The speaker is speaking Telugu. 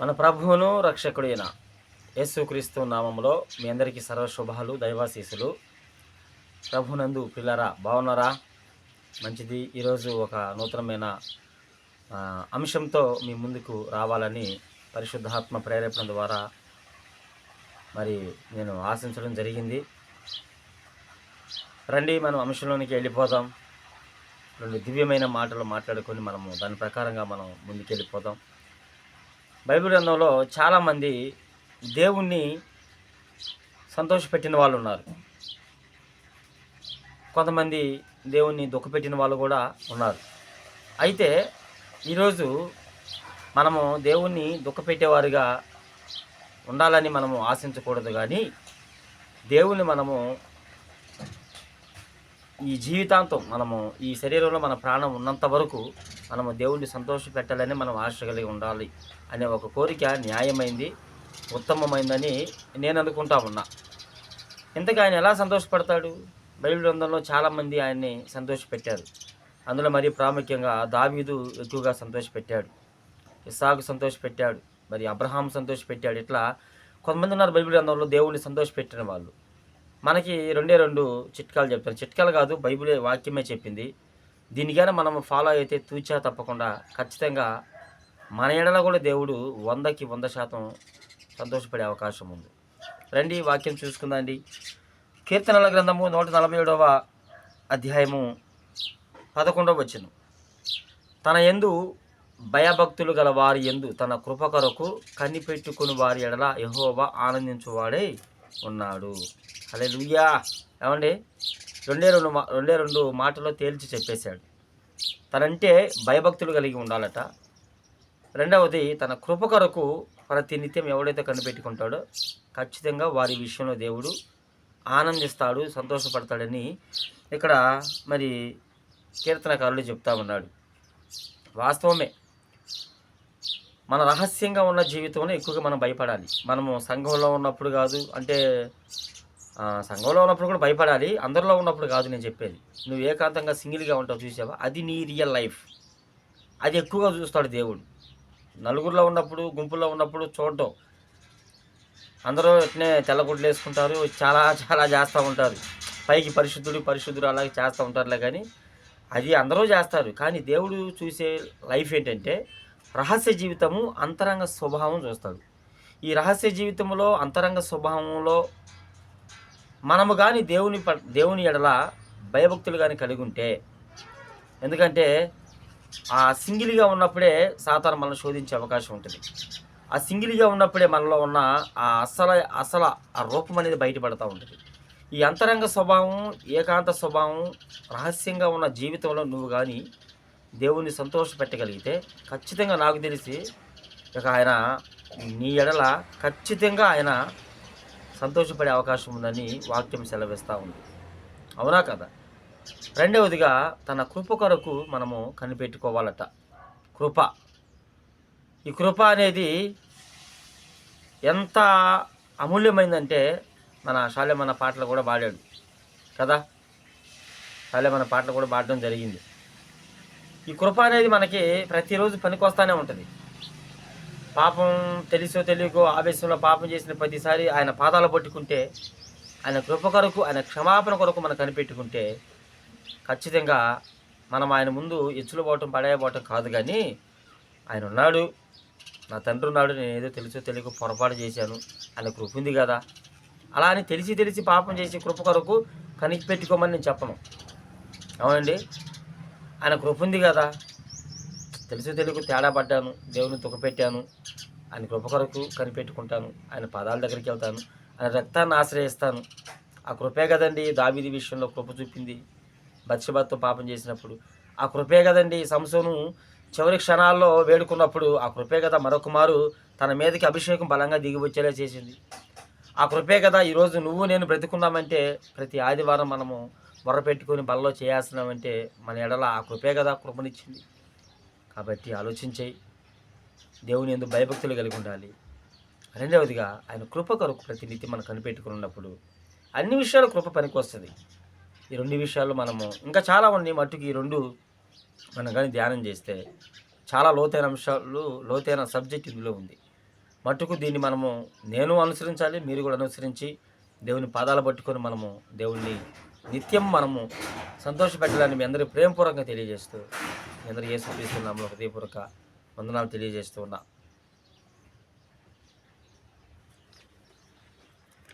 మన ప్రభువును రక్షకుడైన యేసుక్రీస్తు నామంలో మీ అందరికీ సర్వశుభాలు దైవాశీసులు ప్రభునందు పిల్లరా బాగున్నారా? మంచిది. ఈరోజు ఒక నూతనమైన అంశంతో మీ ముందుకు రావాలని పరిశుద్ధాత్మ ప్రేరేపణ ద్వారా మరి నేను ఆశించడం జరిగింది. రండి మనం అంశంలోనికి వెళ్ళిపోదాం. రెండు దివ్యమైన మాటలు మాట్లాడుకొని మనము దాని ప్రకారంగా మనం ముందుకు వెళ్ళిపోదాం బైబిల్ గ్రంథంలో చాలామంది దేవుణ్ణి సంతోషపెట్టిన వాళ్ళు ఉన్నారు. కొంతమంది దేవుణ్ణి దుఃఖపెట్టిన వాళ్ళు కూడా ఉన్నారు. అయితే ఈరోజు మనము దేవుణ్ణి దుఃఖపెట్టేవారుగా ఉండాలని మనము ఆశించకూడదు కానీ దేవుణ్ణి మనము ఈ జీవితాంతం మనము ఈ శరీరంలో మన ప్రాణం ఉన్నంత వరకు మనము దేవుణ్ణి సంతోష పెట్టాలని మనం ఆశ కలిగి ఉండాలి అనే ఒక కోరిక న్యాయమైంది ఉత్తమమైందని నేను అనుకుంటా ఉన్నా. ఇంతకు ఆయన ఎలా సంతోషపడతాడు? బైబిల్ గ్రంథంలో చాలామంది ఆయన్ని సంతోషపెట్టారు. అందులో మరి ప్రాముఖ్యంగా దావీదు ఎక్కువగా సంతోషపెట్టాడు. ఇసాకు సంతోషపెట్టాడు. మరి అబ్రహాం సంతోషపెట్టాడు. ఇట్లా కొంతమంది ఉన్నారు బైబిల్ గ్రంథంలో దేవుణ్ణి సంతోషపెట్టిన వాళ్ళు. మనకి రెండే రెండు చిట్కాలు చెప్తారు. చిట్కాలు కాదు బైబిలే వాక్యమే చెప్పింది. దీనికైనా మనం ఫాలో అయితే తూచా తప్పకుండా ఖచ్చితంగా మన ఎడల కూడా దేవుడు వందకి వంద శాతం సంతోషపడే అవకాశం ఉంది. రండి వాక్యం చూసుకుందండి కీర్తనల గ్రంథము నూట నలభై ఏడవ అధ్యాయము పదకొండవ వచ్చును తన ఎందు భయభక్తులు గల వారి ఎందు తన కృపకరకు కనిపెట్టుకుని వారి ఎడల యహోవా ఆనందించువాడై ఉన్నాడు. అదే లుయ్యా ఏమండి? రెండే రెండు మా రెండే రెండు మాటలో తేల్చి చెప్పేశాడు. తనంటే భయభక్తులు కలిగి ఉండాలట. రెండవది తన కృప కొరకు ప్రతి నిత్యం ఎవడైతే కనిపెట్టుకుంటాడో ఖచ్చితంగా వారి విషయంలో దేవుడు ఆనందిస్తాడు సంతోషపడతాడని ఇక్కడ మరి కీర్తనకారుడు చెప్తా ఉన్నాడు. వాస్తవమే మన రహస్యంగా ఉన్న జీవితంలో ఎక్కువగా మనం భయపడాలి. మనము సంఘంలో ఉన్నప్పుడు కాదు అంటే సంఘంలో ఉన్నప్పుడు కూడా భయపడాలి. అందరిలో ఉన్నప్పుడు కాదు నేను చెప్పేది. నువ్వు ఏకాంతంగా సింగిల్గా ఉంటావు చూసావా? అది నీ రియల్ లైఫ్ అది ఎక్కువగా చూస్తాడు దేవుడు. నలుగురిలో ఉన్నప్పుడు గుంపులో ఉన్నప్పుడు చూడటం అందరూ ఇట్నే తెల్లగుడ్లు వేసుకుంటారు చాలా చాలా చేస్తూ ఉంటారు. పైకి పరిశుద్ధుడు పరిశుద్ధుడు అలాగే చేస్తూ ఉంటారులే కానీ అది అందరూ చేస్తారు. కానీ దేవుడు చూసే లైఫ్ ఏంటంటే రహస్య జీవితము అంతరంగ స్వభావం చూస్తాడు. ఈ రహస్య జీవితంలో అంతరంగ స్వభావంలో మనము కానీ దేవుని ప- దేవుని ఎడల భయభక్తులు కానీ కలిగి ఉంటే ఎందుకంటే ఆ సింగిల్గా ఉన్నప్పుడే సాతాను మనల్ని శోధించే అవకాశం ఉంటుంది. ఆ సింగిల్గా ఉన్నప్పుడే మనలో ఉన్న ఆ అసల అసల ఆ రూపం అనేది బయటపడతా ఉంటుంది. ఈ అంతరంగ స్వభావం ఏకాంత స్వభావం రహస్యంగా ఉన్న జీవితంలో నువ్వు కానీ దేవుణ్ణి సంతోషపెట్టగలిగితే ఖచ్చితంగా నాకు తెలిసి ఇక ఆయన నీ ఎడల ఖచ్చితంగా ఆయన సంతోషపడే అవకాశం ఉందని వాక్యం సెలవిస్తూ ఉంది. అవునా కదా? రెండవదిగా తన కృప కొరకు మనము కనిపెట్టుకోవాలట. కృప. ఈ కృప అనేది ఎంత అమూల్యమైందంటే మన శాల్యమన్న పాటలు కూడా పాడాడు. కదా? శాల్యమన్న పాటలు కూడా పాడడం జరిగింది. ఈ కృప అనేది మనకి ప్రతిరోజు పనికొస్తానే ఉంటుంది. పాపం తెలుసో తెలియకో ఆవేశంలో పాపం చేసిన ప్రతిసారి ఆయన పాదాలు పట్టుకుంటే ఆయన కృప కొరకు ఆయన క్షమాపణ కొరకు మనం కనిపెట్టుకుంటే ఖచ్చితంగా మనం ఆయన ముందు ఎచ్చులు పోవటం పడేయబోవటం కాదు కానీ ఆయన ఉన్నాడు. నా తండ్రి ఉన్నాడు. నేను ఏదో తెలుసో తెలియక పొరపాటు చేశాను. ఆయన కృప ఉంది కదా. అలా అని తెలిసి తెలిసి పాపం చేసి కృప కొరకు కనిపెట్టుకోమని నేను చెప్పను. అవునండి? ఆయన కృప ఉంది కదా. తెలుసు తెలుగు తేడా పడ్డాను దేవుని తుకపెట్టాను ఆయన కృప కొరకు కనిపెట్టుకుంటాను ఆయన పాదాల దగ్గరికి వెళ్తాను ఆయన రక్తాన్ని ఆశ్రయిస్తాను. ఆ కృపే కదండి దావిది విషయంలో కృప చూపింది. బత్సబత్తో పాపం చేసినప్పుడు ఆ కృపే కదండి సంసోను చివరి క్షణాల్లో వేడుకున్నప్పుడు ఆ కృపే కదా మరొక మారు తన మీదకి అభిషేకం బలంగా దిగి వచ్చేలా చేసింది. ఆ కృపే కదా ఈరోజు నువ్వు నేను బ్రతుకున్నామంటే ప్రతి ఆదివారం మనము మొరపెట్టుకొని బలలో చేయాల్సినామంటే మన ఎడల ఆ కృపే కదా కృపనిచ్చింది. కాబట్టి ఆలోచించేయి దేవుని ఎందు భయభక్తులు కలిగి ఉండాలి. రెండవదిగా ఆయన కృప కొరకు ప్రతినిధి మనం కనిపెట్టుకుని ఉన్నప్పుడు అన్ని విషయాలు కృప పనికి వస్తుంది. ఈ రెండు విషయాలు మనము ఇంకా చాలా ఉన్నాయి. మట్టుకు ఈ రెండు మనం కానీ ధ్యానం చేస్తే చాలా లోతైన అంశాలు లోతైన సబ్జెక్ట్ ఇందులో ఉంది. మట్టుకు దీన్ని మనము నేను అనుసరించాలి మీరు కూడా అనుసరించి దేవుని పాదాలు పట్టుకొని మనము దేవుణ్ణి నిత్యం మనము సంతోషపెట్టాలని మీ అందరూ ప్రేమపూర్వకంగా తెలియజేస్తూ అందరూ యేసు క్రీస్తు హృదయపూర్వక వందనాలు తెలియజేస్తూ ఉన్నా.